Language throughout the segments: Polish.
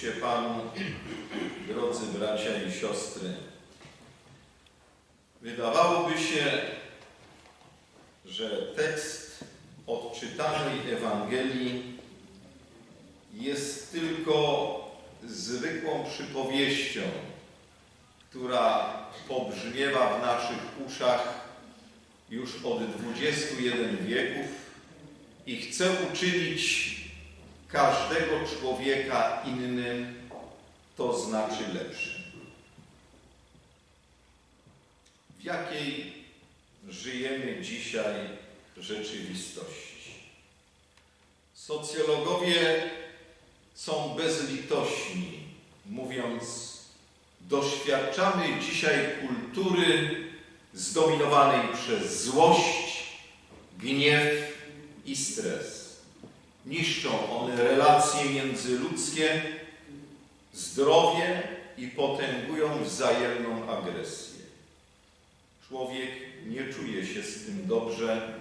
się Panu, drodzy bracia i siostry. Wydawałoby się, że tekst odczytanej Ewangelii jest tylko zwykłą przypowieścią, która pobrzmiewa w naszych uszach już od 21 wieków i chce uczynić każdego człowieka innym, to znaczy lepszym. W jakiej żyjemy dzisiaj rzeczywistości? Socjologowie są bezlitośni, mówiąc, doświadczamy dzisiaj kultury zdominowanej przez złość, gniew i stres. Niszczą one relacje międzyludzkie, zdrowie i potęgują wzajemną agresję. Człowiek nie czuje się z tym dobrze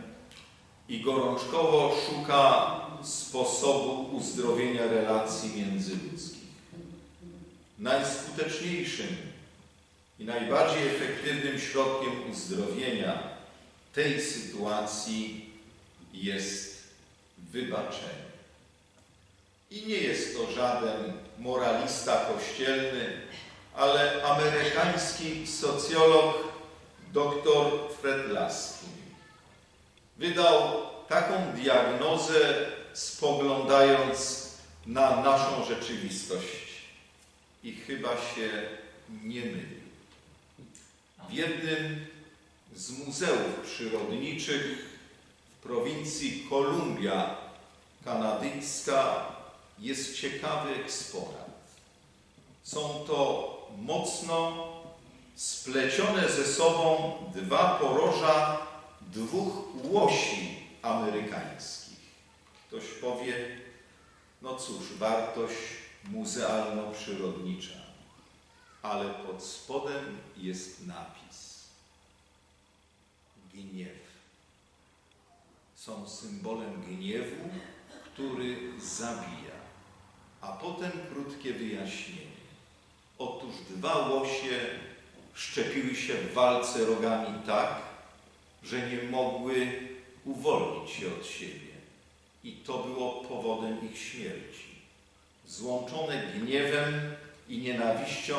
i gorączkowo szuka sposobu uzdrowienia relacji międzyludzkich. Najskuteczniejszym i najbardziej efektywnym środkiem uzdrowienia tej sytuacji jest wybaczenie. I nie jest to żaden moralista kościelny, ale amerykański socjolog dr Fred Laskin wydał taką diagnozę, spoglądając na naszą rzeczywistość. I chyba się nie myli. W jednym z muzeów przyrodniczych prowincji Kolumbia kanadyjska jest ciekawy eksponat. Są to mocno splecione ze sobą dwa poroża dwóch łosi amerykańskich. Ktoś powie, no cóż, wartość muzealno-przyrodnicza, ale pod spodem jest napis. Gniew. Są symbolem gniewu, który zabija. A potem krótkie wyjaśnienie. Otóż dwa łosie szczepiły się w walce rogami tak, że nie mogły uwolnić się od siebie. I to było powodem ich śmierci. Złączone gniewem i nienawiścią,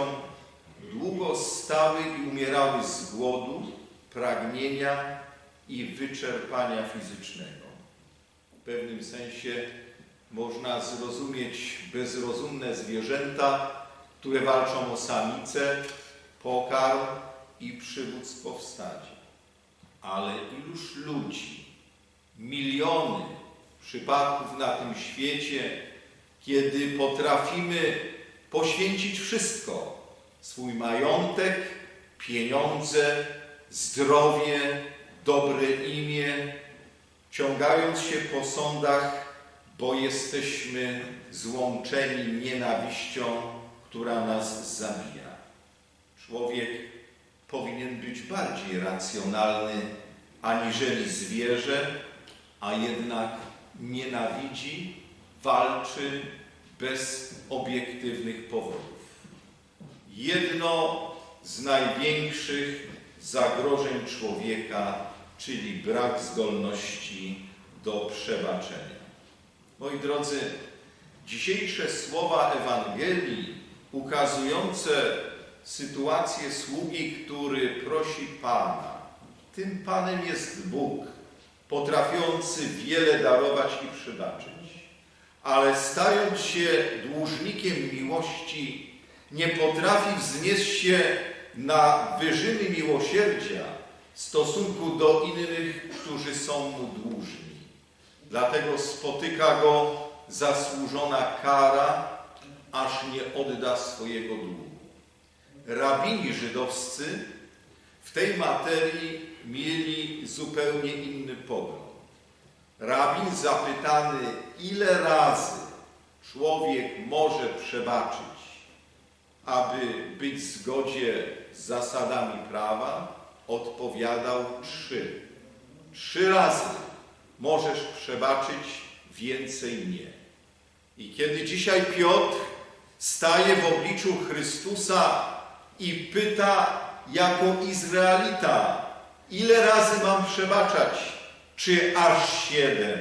długo stały i umierały z głodu, pragnienia i wyczerpania fizycznego. W pewnym sensie można zrozumieć bezrozumne zwierzęta, które walczą o samicę, pokarm i przywództwo w stadzie. Ale iluż ludzi, miliony przypadków na tym świecie, kiedy potrafimy poświęcić wszystko, swój majątek, pieniądze, zdrowie, dobre imię, ciągając się po sądach, bo jesteśmy złączeni nienawiścią, która nas zabija. Człowiek powinien być bardziej racjonalny aniżeli zwierzę, a jednak nienawidzi, walczy bez obiektywnych powodów. Jedno z największych zagrożeń człowieka, czyli brak zdolności do przebaczenia. Moi drodzy, dzisiejsze słowa Ewangelii ukazujące sytuację sługi, który prosi Pana. Tym Panem jest Bóg, potrafiący wiele darować i przebaczyć. Ale stając się dłużnikiem miłości, nie potrafi wznieść się na wyżyny miłosierdzia w stosunku do innych, którzy są mu dłużni. Dlatego spotyka go zasłużona kara, aż nie odda swojego długu. Rabini żydowscy w tej materii mieli zupełnie inny pogląd. Rabin zapytany, ile razy człowiek może przebaczyć, aby być w zgodzie zasadami prawa, odpowiadał trzy. Trzy razy możesz przebaczyć, więcej nie. I kiedy dzisiaj Piotr staje w obliczu Chrystusa i pyta jako Izraelita, ile razy mam przebaczać? Czy aż siedem?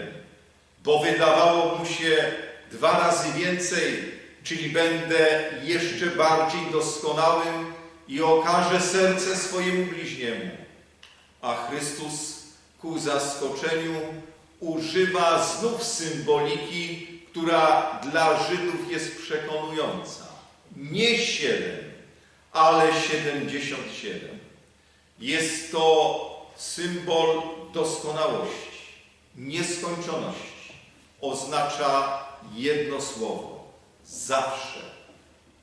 Bo wydawało mu się dwa razy więcej, czyli będę jeszcze bardziej doskonałym i okażę serce swojemu bliźniemu. A Chrystus ku zaskoczeniu używa znów symboliki, która dla Żydów jest przekonująca. Nie siedem, ale siedemdziesiąt siedem. Jest to symbol doskonałości, nieskończoności. Oznacza jedno słowo. Zawsze.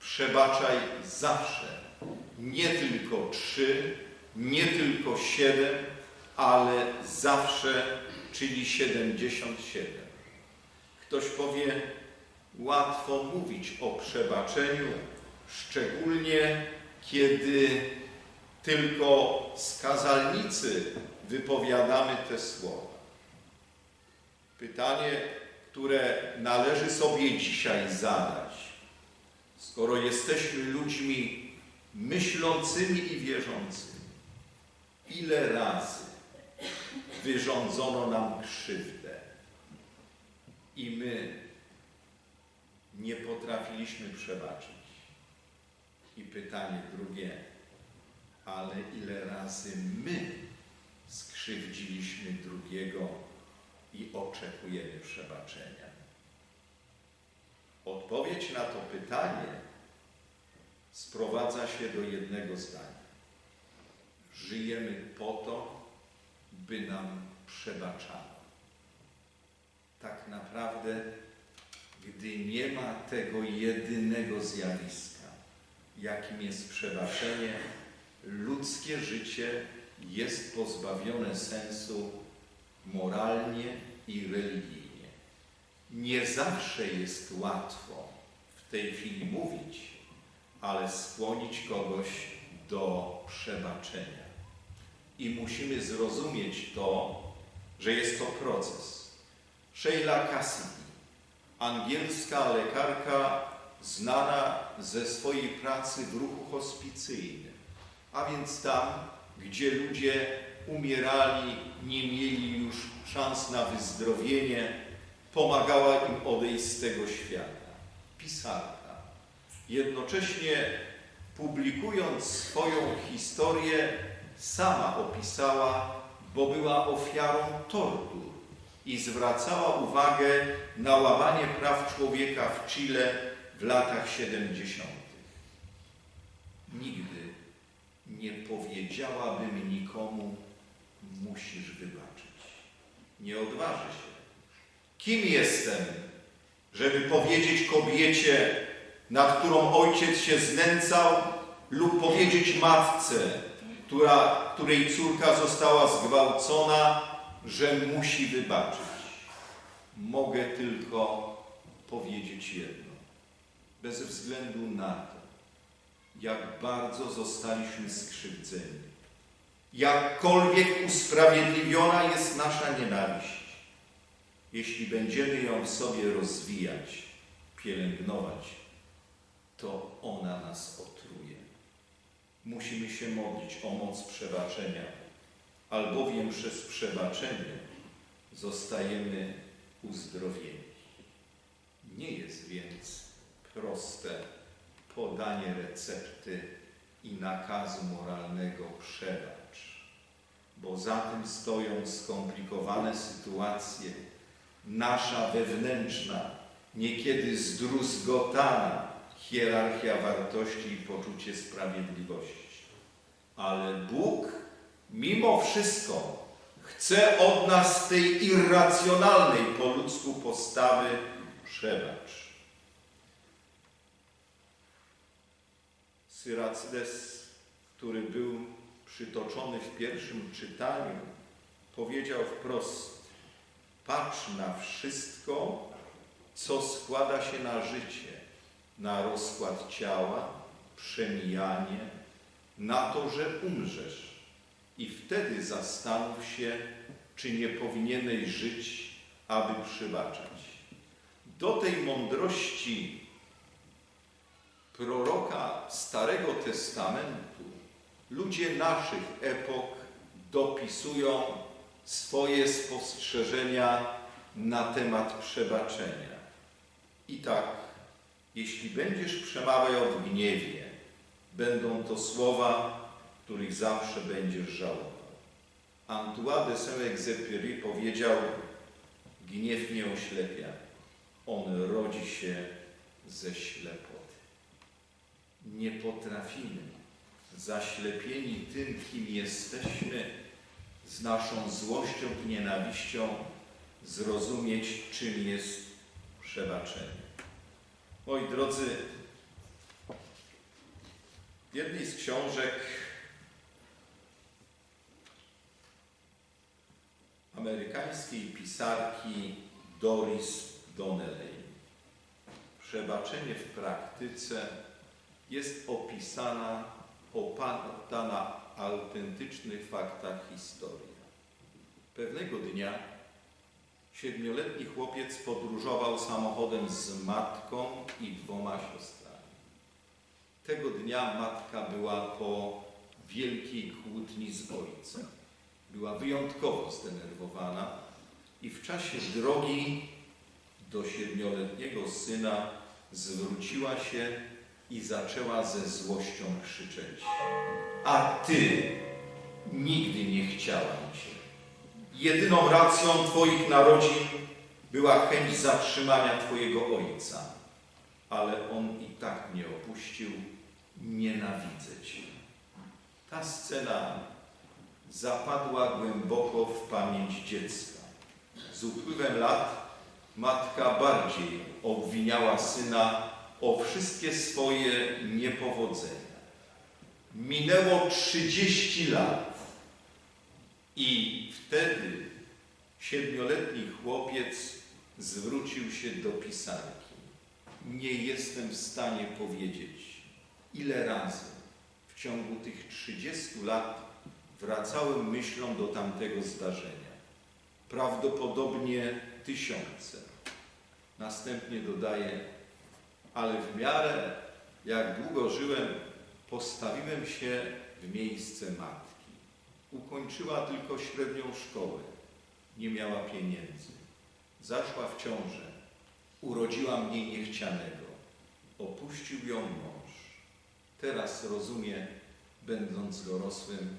Przebaczaj zawsze. Nie tylko trzy, nie tylko siedem, ale zawsze, czyli siedemdziesiąt siedem. Ktoś powie, łatwo mówić o przebaczeniu, szczególnie kiedy tylko z kazalnicy wypowiadamy te słowa. Pytanie, które należy sobie dzisiaj zadać, skoro jesteśmy ludźmi myślącymi i wierzącymi, ile razy wyrządzono nam krzywdę i my nie potrafiliśmy przebaczyć. I pytanie drugie, ale ile razy my skrzywdziliśmy drugiego i oczekujemy przebaczenia? Odpowiedź na to pytanie sprowadza się do jednego zdania. Żyjemy po to, by nam przebaczano. Tak naprawdę, gdy nie ma tego jedynego zjawiska, jakim jest przebaczenie, ludzkie życie jest pozbawione sensu moralnie i religijnie. Nie zawsze jest łatwo w tej chwili mówić, ale skłonić kogoś do przebaczenia. I musimy zrozumieć to, że jest to proces. Sheila Cassidy, angielska lekarka znana ze swojej pracy w ruchu hospicyjnym, a więc tam, gdzie ludzie umierali, nie mieli już szans na wyzdrowienie, pomagała im odejść z tego świata. Pisarka. Jednocześnie publikując swoją historię, sama opisała, bo była ofiarą tortur i zwracała uwagę na łamanie praw człowieka w Chile w latach 70. Nigdy nie powiedziałabym nikomu, musisz wybaczyć. Nie odważy się. Kim jestem, żeby powiedzieć kobiecie, nad którą ojciec się znęcał, lub powiedzieć matce, która, której córka została zgwałcona, że musi wybaczyć. Mogę tylko powiedzieć jedno. Bez względu na to, jak bardzo zostaliśmy skrzywdzeni, jakkolwiek usprawiedliwiona jest nasza nienawiść, jeśli będziemy ją w sobie rozwijać, pielęgnować, to ona nas otruje. Musimy się modlić o moc przebaczenia, albowiem przez przebaczenie zostajemy uzdrowieni. Nie jest więc proste podanie recepty i nakazu moralnego przebacz, bo za tym stoją skomplikowane sytuacje, nasza wewnętrzna, niekiedy zdruzgotana hierarchia wartości i poczucie sprawiedliwości. Ale Bóg mimo wszystko chce od nas tej irracjonalnej po ludzku postawy przebacz. Syracydes, który był przytoczony w pierwszym czytaniu, powiedział wprost: Patrz na wszystko, co składa się na życie, na rozkład ciała, przemijanie, na to, że umrzesz. I wtedy zastanów się, czy nie powinieneś żyć, aby przybaczać. Do tej mądrości proroka Starego Testamentu ludzie naszych epok dopisują swoje spostrzeżenia na temat przebaczenia. I tak, jeśli będziesz przemawiał w gniewie, będą to słowa, których zawsze będziesz żałował. Antoine de Saint-Exupéry powiedział, gniew nie oślepia, on rodzi się ze ślepoty. Nie potrafimy, zaślepieni tym, kim jesteśmy, z naszą złością i nienawiścią, zrozumieć, czym jest przebaczenie. Moi drodzy, w jednej z książek amerykańskiej pisarki Doris Donnelly przebaczenie w praktyce jest opisana, oparta na autentycznych faktach historia. Pewnego dnia siedmioletni chłopiec podróżował samochodem z matką i dwoma siostrami. Tego dnia matka była po wielkiej kłótni z ojcem. Była wyjątkowo zdenerwowana i w czasie drogi do siedmioletniego syna zwróciła się i zaczęła ze złością krzyczeć. A ty nigdy nie chciałam cię. Jedyną racją twoich narodzin była chęć zatrzymania twojego ojca, ale on i tak mnie opuścił. Nienawidzę cię. Ta scena zapadła głęboko w pamięć dziecka. Z upływem lat matka bardziej obwiniała syna o wszystkie swoje niepowodzenia. Minęło 30 lat i wtedy siedmioletni chłopiec zwrócił się do pisarki. Nie jestem w stanie powiedzieć, ile razy w ciągu tych 30 lat wracałem myślą do tamtego zdarzenia. Prawdopodobnie tysiące. Następnie dodaje, ale w miarę jak długo żyłem, postawiłem się w miejsce matki. Ukończyła tylko średnią szkołę. Nie miała pieniędzy. Zaszła w ciążę. Urodziła mnie niechcianego. Opuścił ją mąż. Teraz rozumie, będąc dorosłym,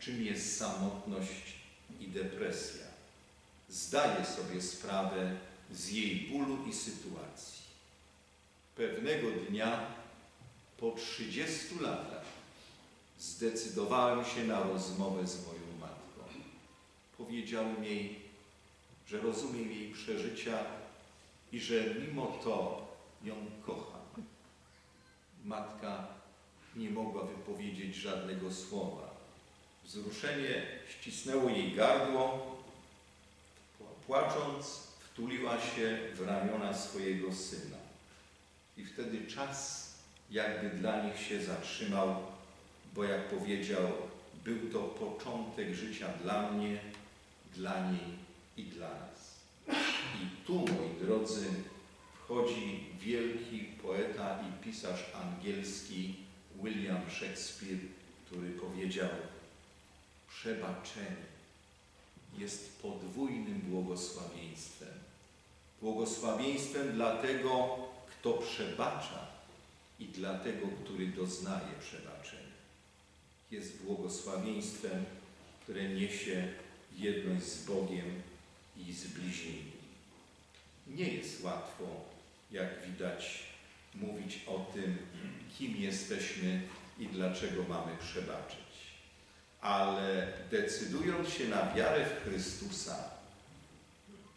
czym jest samotność i depresja. Zdaje sobie sprawę z jej bólu i sytuacji. Pewnego dnia, po 30 latach, zdecydowałem się na rozmowę z moją matką. Powiedziałem jej, że rozumiem jej przeżycia i że mimo to ją kocham. Matka nie mogła wypowiedzieć żadnego słowa. Wzruszenie ścisnęło jej gardło. Płacząc, wtuliła się w ramiona swojego syna. I wtedy czas jakby dla nich się zatrzymał, bo jak powiedział, był to początek życia dla mnie, dla niej i dla nas. I tu, moi drodzy, wchodzi wielki poeta i pisarz angielski William Shakespeare, który powiedział, przebaczenie jest podwójnym błogosławieństwem. Błogosławieństwem dla tego, kto przebacza i dla tego, który doznaje przebaczenia. Jest błogosławieństwem, które niesie jedność z Bogiem i z bliźnimi. Nie jest łatwo, jak widać, mówić o tym, kim jesteśmy i dlaczego mamy przebaczyć. Ale decydując się na wiarę w Chrystusa,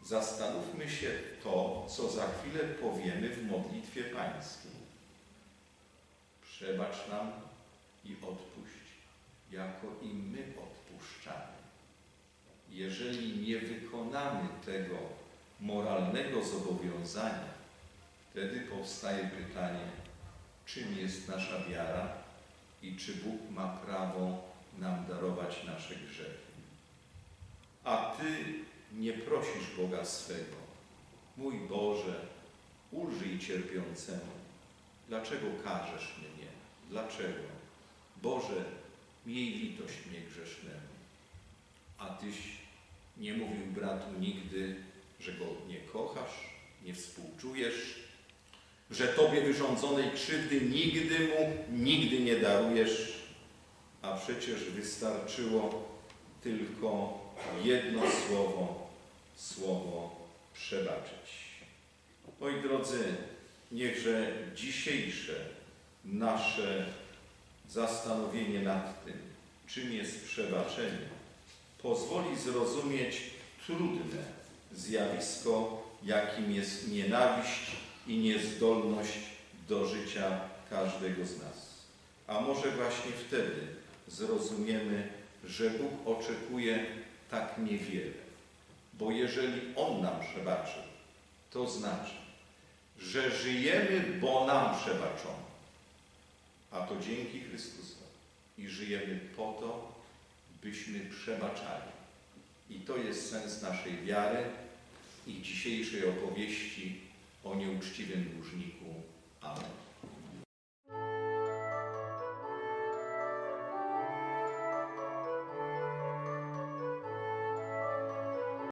zastanówmy się to, co za chwilę powiemy w modlitwie pańskiej. Przebacz nam i odpuść, jako i my odpuszczamy. Jeżeli nie wykonamy tego moralnego zobowiązania, wtedy powstaje pytanie, czym jest nasza wiara i czy Bóg ma prawo nam darować nasze grzechy. A Ty nie prosisz Boga swego, mój Boże, ulżyj cierpiącemu, Dlaczego karzesz mnie? Dlaczego? Boże, miej litość mnie grzesznemu. A Tyś nie mówił bratu nigdy, że go nie kochasz, nie współczujesz, że Tobie wyrządzonej krzywdy nigdy mu, nigdy nie darujesz, a przecież wystarczyło tylko jedno słowo, słowo przebaczyć. Moi drodzy, niechże dzisiejsze nasze zastanowienie nad tym, czym jest przebaczenie, pozwoli zrozumieć trudne zjawisko, jakim jest nienawiść i niezdolność do życia każdego z nas. A może właśnie wtedy zrozumiemy, że Bóg oczekuje tak niewiele. Bo jeżeli On nam przebaczył, to znaczy, że żyjemy, bo nam przebaczono. A to dzięki Chrystusowi. I żyjemy po to, byśmy przebaczali. I to jest sens naszej wiary i dzisiejszej opowieści o nieuczciwym dłużniku. Amen.